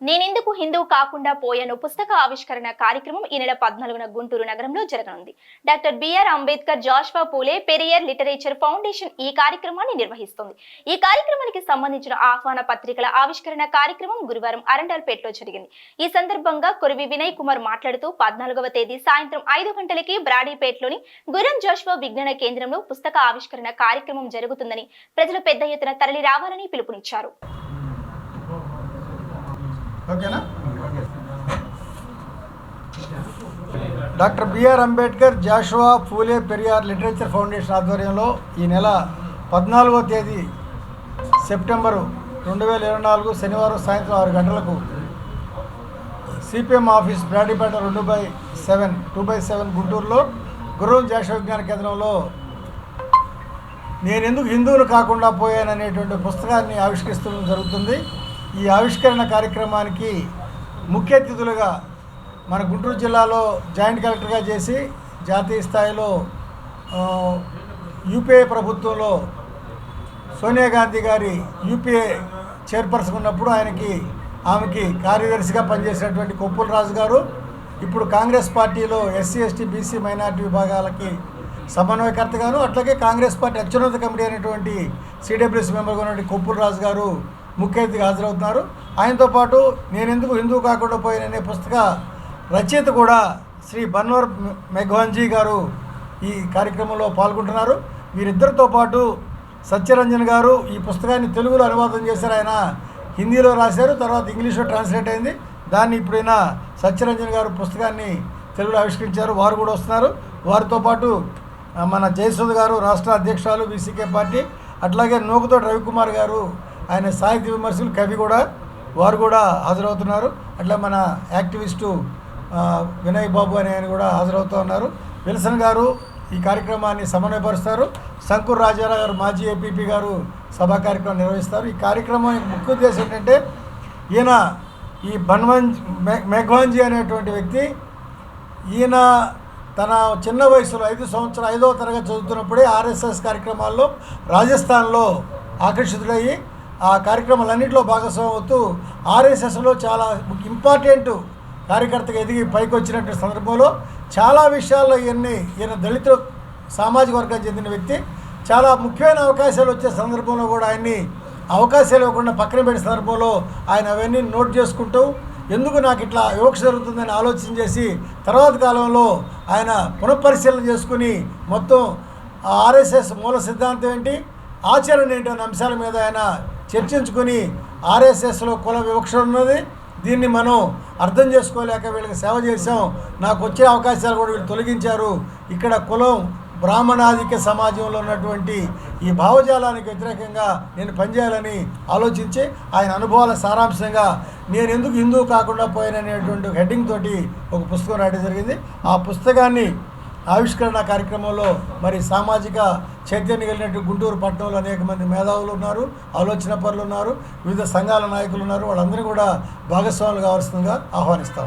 నేనెందుకు హిందూ కాకుండా పోయాను పుస్తక ఆవిష్కరణ కార్యక్రమం ఈ నెల పద్నాలుగున గుంటూరు నగరంలో జరగనుంది. Doctor B R Ambedkar Joshua Phule Periyar literature foundation ఈ కార్యక్రమాన్ని నిర్వహిస్తుంది. ఈ కార్యక్రమానికి సంబంధించిన ఆహ్వాన పత్రికల ఆవిష్కరణ కార్యక్రమం గురువారం అరండాల్పేటలో జరిగింది. ఈ సందర్భంగా కురివి వినయ్ కుమార్ మాట్లాడుతూ పద్నాలుగవ తేదీ సాయంత్రం ఐదు గంటలకి బ్రాడీపేటలోని గురం జాష్వా విజ్ఞాన కేంద్రంలో పుస్తక ఆవిష్కరణ కార్యక్రమం జరుగుతుందని ప్రజలు పెద్ద ఎత్తున తరలి రావాలని పిలుపునిచ్చారు. ఓకేనా? Doctor B R Ambedkar Joshua Phule Periyar literature foundation ఆధ్వర్యంలో ఈ నెల పద్నాలుగో తేదీ సెప్టెంబరు రెండు వేల ఇరవై నాలుగు శనివారం సాయంత్రం ఆరు గంటలకు సిపిఎం ఆఫీస్ బ్రాడీపేట రెండు by seven two by seven గుంటూరులో గురువు జాషువా విజ్ఞాన కేంద్రంలో నేను ఎందుకు హిందువులు కాకుండా పోయాననేటువంటి పుస్తకాన్ని ఆవిష్కరిస్తడం జరుగుతుంది. ఈ ఆవిష్కరణ కార్యక్రమానికి ముఖ్య అతిథులుగా మన గుంటూరు జిల్లాలో జాయింట్ కలెక్టర్గా చేసి జాతీయ స్థాయిలో యూపీఏ ప్రభుత్వంలో సోనియా గాంధీ గారి యూపీఏ చైర్పర్సన్ ఉన్నప్పుడు ఆయనకి ఆమెకి కార్యదర్శిగా పనిచేసినటువంటి కొప్పుల రాజు గారు ఇప్పుడు కాంగ్రెస్ పార్టీలో ఎస్సీ ఎస్టీ బీసీ మైనార్టీ విభాగాలకి సమన్వయకర్తగాను అట్లాగే కాంగ్రెస్ పార్టీ అత్యున్నత కమిటీ అయినటువంటి సిడబ్ల్యూసీ మెంబర్గా ఉన్నటువంటి కొప్పుల రాజు గారు ముఖ్య అతిథిగా హాజరవుతున్నారు. ఆయనతో పాటు నేను ఎందుకు హిందూ కాకుండా పోయిననే పుస్తక రచయిత కూడా శ్రీ బన్వర్ మెఘ్వాన్జీ గారు ఈ కార్యక్రమంలో పాల్గొంటున్నారు. వీరిద్దరితో పాటు సత్యరంజన్ గారు ఈ పుస్తకాన్ని తెలుగులో అనువాదం చేశారు. ఆయన హిందీలో రాశారు తర్వాత ఇంగ్లీష్లో ట్రాన్స్లేట్ అయింది. దాన్ని ఇప్పుడైన సత్యరంజన్ గారు పుస్తకాన్ని తెలుగులో ఆవిష్కరించారు. వారు కూడా వస్తున్నారు. వారితో పాటు మన జయసుధ గారు రాష్ట్ర అధ్యక్షురాలు బీసీకే పార్టీ అట్లాగే నూకతోటి రవికుమార్ గారు ఆయన సాహిత్య విమర్శలు కవి కూడా వారు కూడా హాజరవుతున్నారు. అట్లా మన యాక్టివిస్టు వినయ్ బాబు అనే ఆయన కూడా హాజరవుతూ ఉన్నారు. విల్సన్ గారు ఈ కార్యక్రమాన్ని సమన్వయపరుస్తారు. శంకూర్ రాజారావు గారు మాజీ ఏపీపీ గారు సభా కార్యక్రమం నిర్వహిస్తారు. ఈ కార్యక్రమం ముఖ్య ఉద్దేశం ఏంటంటే ఈయన ఈ బన్వంజ్ మె మెఘ్వాంజీ అనేటువంటి వ్యక్తి ఈయన తన చిన్న వయసులో ఐదు సంవత్సరాలు ఐదవ తరగతి చదువుతున్నప్పుడే ఆర్ఎస్ఎస్ కార్యక్రమాల్లో రాజస్థాన్లో ఆకర్షితుడయ్యి ఆ కార్యక్రమాలన్నింటిలో భాగస్వామి అవుతూ ఆర్ఎస్ఎస్లో చాలా ఇంపార్టెంట్ కార్యకర్తగా ఎదిగి పైకి వచ్చినటువంటి సందర్భంలో చాలా విషయాల్లో ఇవన్నీ ఈయన దళిత సామాజిక వర్గానికి చెందిన వ్యక్తి. చాలా ముఖ్యమైన అవకాశాలు వచ్చే సందర్భంలో కూడా ఆయన్ని అవకాశాలు ఇవ్వకుండా పక్కన పెట్టిన సందర్భంలో ఆయన అవన్నీ నోట్ చేసుకుంటూ ఎందుకు నాకు ఇట్లా వివక్ష జరుగుతుందని ఆలోచన చేసి తర్వాత కాలంలో ఆయన పునఃపరిశీలన చేసుకుని మొత్తం ఆర్ఎస్ఎస్ మూల సిద్ధాంతం ఏంటి ఆచరణ ఏంటి అనే అంశాల మీద ఆయన చర్చించుకుని ఆర్ఎస్ఎస్లో కుల వివక్ష ఉన్నది. దీన్ని మనం అర్థం చేసుకోలేక వీళ్ళకి సేవ చేసాం నాకు వచ్చే అవకాశాలు కూడా వీళ్ళు తొలగించారు. ఇక్కడ కులం బ్రాహ్మణాధిక సమాజంలో ఉన్నటువంటి ఈ భావజాలానికి వ్యతిరేకంగా నేను పనిచేయాలని ఆలోచించి ఆయన అనుభవాల సారాంశంగా నేను ఎందుకు హిందూ కాకుండా పోయాననేటువంటి హెడ్డింగ్ తోటి ఒక పుస్తకం రాయడం జరిగింది. ఆ పుస్తకాన్ని ఆవిష్కరణ కార్యక్రమంలో మరి సామాజిక చైతన్యం కలిగినట్టు గుంటూరు పట్టణంలో అనేక మంది మేధావులు ఉన్నారు ఆలోచన పరులు ఉన్నారు వివిధ సంఘాల నాయకులు ఉన్నారు. వాళ్ళందరూ కూడా భాగస్వాములు కావాల్సిందిగా ఆహ్వానిస్తా